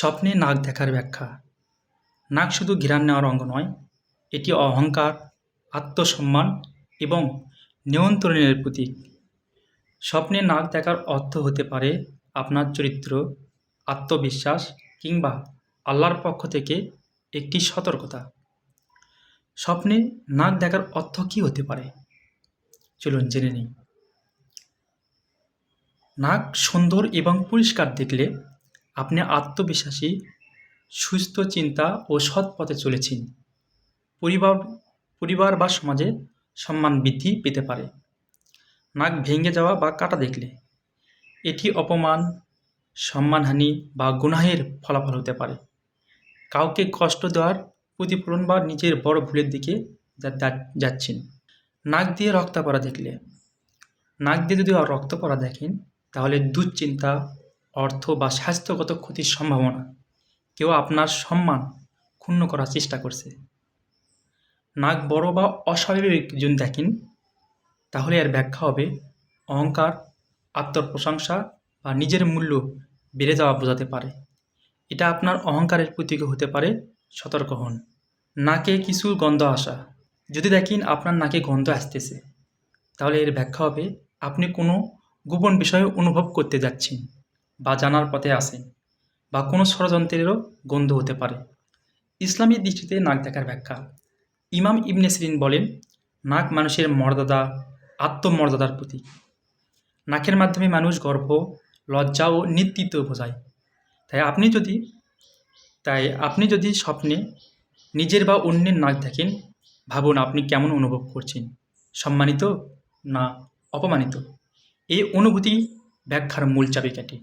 স্বপ্নে নাক দেখার ব্যাখ্যা। নাক শুধু ঘিরান নেওয়ার অঙ্গ নয়, এটি অহংকার, আত্মসম্মান এবং নিয়ন্ত্রণের প্রতীক। স্বপ্নে নাক দেখার অর্থ হতে পারে আপনার চরিত্র, আত্মবিশ্বাস কিংবা আল্লাহর পক্ষ থেকে একটি সতর্কতা। স্বপ্নে নাক দেখার অর্থ কী হতে পারে? চলুন জেনে নিই। নাক সুন্দর এবং পরিষ্কার দেখলে আপনি আত্মবিশ্বাসী, সুস্থ চিন্তা ও সৎ পথে চলেছেন। পরিবার পরিবার বা সমাজে সম্মান বৃদ্ধি পেতে পারে। নাক ভেঙে যাওয়া বা কাটা দেখলে এটি অপমান, সম্মানহানি বা গুনাহের ফলাফল হতে পারে। কাউকে কষ্ট দেওয়ার প্রতিফলন বা নিজের বড় ভুলের দিকে যাচ্ছেন। নাক দিয়ে রক্ত পড়া দেখলে, নাক দিয়ে যদি রক্ত পড়া দেখেন, তাহলে দুশ্চিন্তা অর্থ বা স্বাস্থ্যগত ক্ষতির সম্ভাবনা। কেউ আপনার সম্মান ক্ষুণ্ণ করার চেষ্টা করছে। নাক বড় বা অস্বাভাবিক যদি দেখেন, তাহলে এর ব্যাখ্যা হবে অহংকার, আত্মপ্রশংসা বা নিজের মূল্য বেড়ে যাওয়া বোঝাতে পারে। এটা আপনার অহংকারের প্রতীক হতে পারে, সতর্ক হন। নাকে কিছু গন্ধ আসা। যদি দেখেন আপনার নাকে গন্ধ আসতেছে, তাহলে এর ব্যাখ্যা হবে, আপনি কোনো গোপন বিষয় অনুভব করতে যাচ্ছেন। বা জানার পথে আছেন বা কোনো ষড়যন্ত্রেরও গন্ধ হতে পারে। ইসলামী দৃষ্টিতে নাক দেখার ব্যাখ্যা। ইমাম ইবনে সিরিন বলেন, নাক মানুষের মর্যাদা, আত্মমর্যাদার প্রতীক। নাকের মাধ্যমে মানুষ গর্ব, লজ্জা ও নেতৃত্ব বোঝায়। তাই আপনি যদি, তাই আপনি যদি স্বপ্নে নিজের বা অন্যের নাক দেখেন, ভাবুন আপনি কেমন অনুভব করছেন। সম্মানিত না অপমানিত? এই অনুভূতি ব্যাখ্যার মূল চাবিকাঠি।